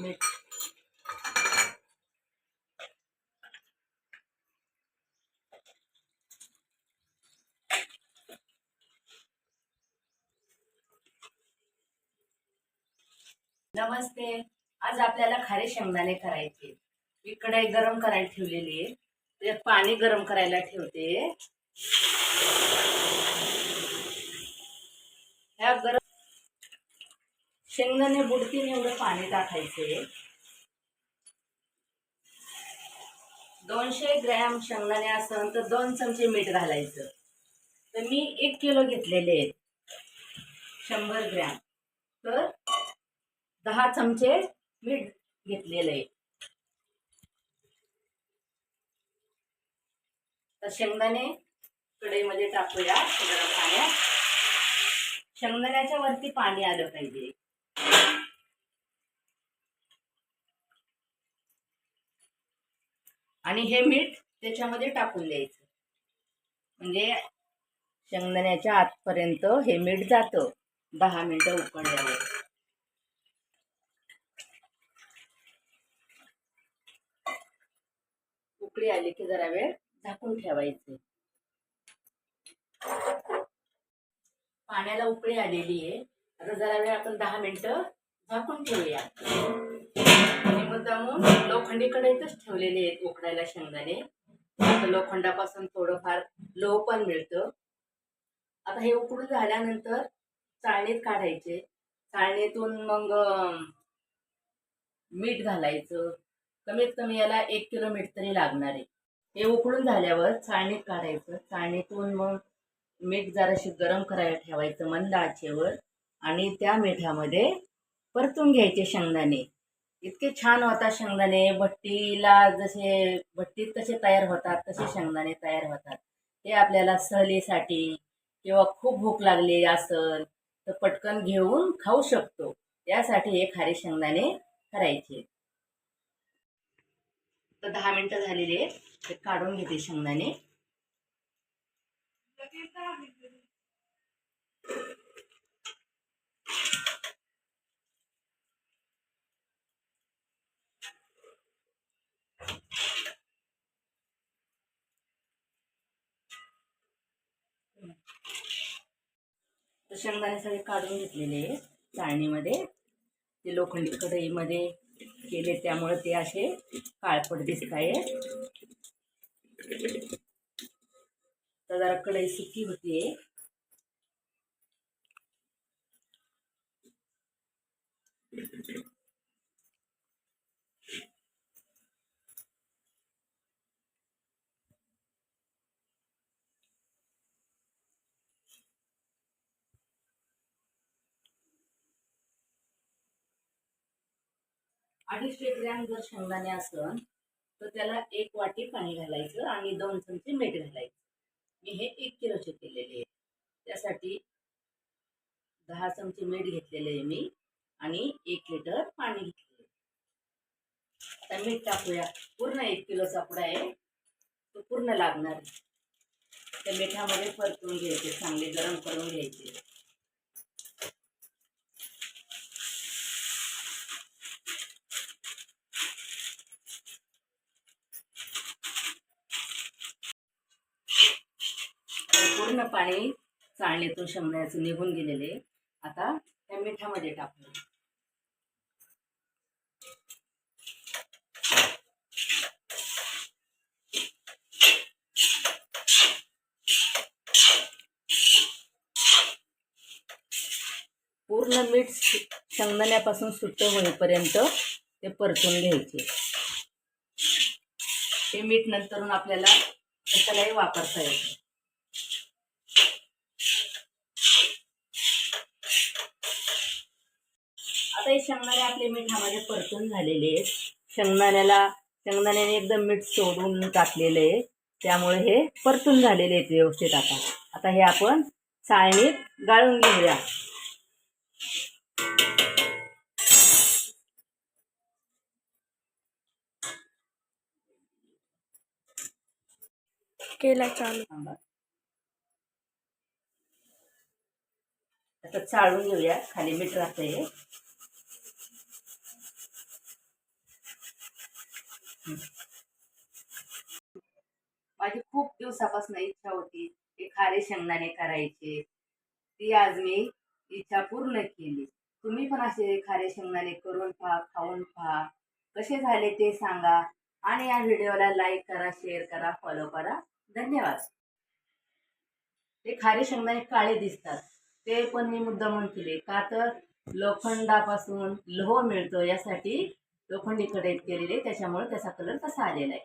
मीठ नमस्ते. आज आपल्याला खारे शेंगदाणे करायचे. मी कढई गरम करायला ठेवलेली आहे. पाणी गरम करायला ठेवते. ह्या गरम शेंगदाणे बुडतीने एवढं पाणी टाकायचे. दोनशे ग्रॅम शेंगदाणे असं तर दोन चमचे मीठ घालायचं. तर मी एक किलो घेतलेले आहेत. शंभर ग्रॅम. तर दहा चमचे मीठ घेतलेले आहे. तर शेंगदाणे कढईमध्ये टाकूया. गरम पाण्यात. शेंगदाण्याच्या वरती पाणी आलं पाहिजे. आणि हे मीठ त्याच्यामध्ये टाकून द्यायचं. म्हणजे शेंगदाण्याच्या आतपर्यंत हे मीठ जातं. दहा मिनटं उकडल्यावर उकळी आली की जरा वेळ झाकून ठेवायचे. पाण्याला उकळी आलेली आहे. आता जरा वेळ आपण दहा मिनिटं झाकून ठेवूया. आणि मुद्दामून लोखंडी कढईतच ठेवलेले आहेत उकडायला शेंगदाणे. आता लोखंडापासून थोडंफार लोह पण मिळतं. आता हे उकडून झाल्यानंतर चाळणीत काढायचे. चाळणीतून मग मीठ घालायचं. कमीत कमी याला एक किलो मीठ तरी लागणार आहे. हे उकडून झाल्यावर चाळणीत काढायचं. चाळणीतून मग मीठ जराशी गरम करायला ठेवायचं मंद आचेवर. आणि त्या मिठामध्ये परतून घ्यायचे शेंगदाणे. इतके छान होतात शेंगदाणे. भट्टीला जसे भट्टीत कसे तयार होतात तसे शेंगदाणे तयार होतात. ते आपल्याला सहलीसाठी किंवा खूप भूक लागली असेल तर पटकन घेऊन खाऊ शकतो. यासाठी हे खारे शेंगदाणे करायचे. तर दहा मिनिटं झालेली आहेत. ते काढून घेते शेंगदाणे. तर शेंगदाणे सगळे काढून घेतलेले आहेत चाळणीमध्ये. ते लोखंडी कढईमध्ये केले त्यामुळे ते असे काळपट दिसत आहे तर जरा कढई सुकी होतीये. अडीचशे ग्रॅम जर शेंगदाणे असन तर त्याला एक वाटी पाणी घालायचं आणि दोन चमचे मीठ घालायचं. मी हे एक किलोचे केलेले आहे. त्यासाठी दहा चमचे मीठ घेतलेले आहे मी आणि एक लिटर पाणी घेतलेले आता मीठ टाकूया. पूर्ण एक किलोचा पुडा आहे. तो पूर्ण लागणार आहे. त्या मिठामध्ये परतून घ्यायचे चांगले गरम करून घ्यायचे. पूर्ण पाणी चाळणीतून शेंगण्याचं निघून गेलेले. आता त्या मिठामध्ये टाकू पूर्ण मीठ शेंगदाण्यापासून सुट्ट होईपर्यंत ते परतून घ्यायचे. ते मीठ नंतरून आपल्याला कशालाही वापरता येतं आता हे शेंगदाणे आपले मिठामध्ये परतून झालेले आहेत. शेंगदाण्याला शेंगदाण्याने एकदम मीठ सोडून टाकलेलं आहे. त्यामुळे हे परतून झालेले आहेत व्यवस्थित आता. आता हे आपण चाळणीत गाळून घेऊया. केला चालू. आता चाळून घेऊया. खाली मीठ राहतंय. माझी खूप दिवसापासून इच्छा होती की खारे शेंगदाणे करायचे. ती आज मी इच्छा पूर्ण केली. तुम्ही पण असे खारे शेंगदाणे करून पहा खाऊन पहा. कसे झाले ते सांगा आणि या व्हिडिओला लाईक करा शेअर करा फॉलो करा. धन्यवाद. ते खारे शेंगदाणे काळे दिसतात. ते पण मी मुद्दा म्हणून केले. का तर लोखंडापासून लोह मिळतो यासाठी लोखंडी कढईत केलेले त्याच्यामुळे त्याचा कलर तसा आलेला आहे.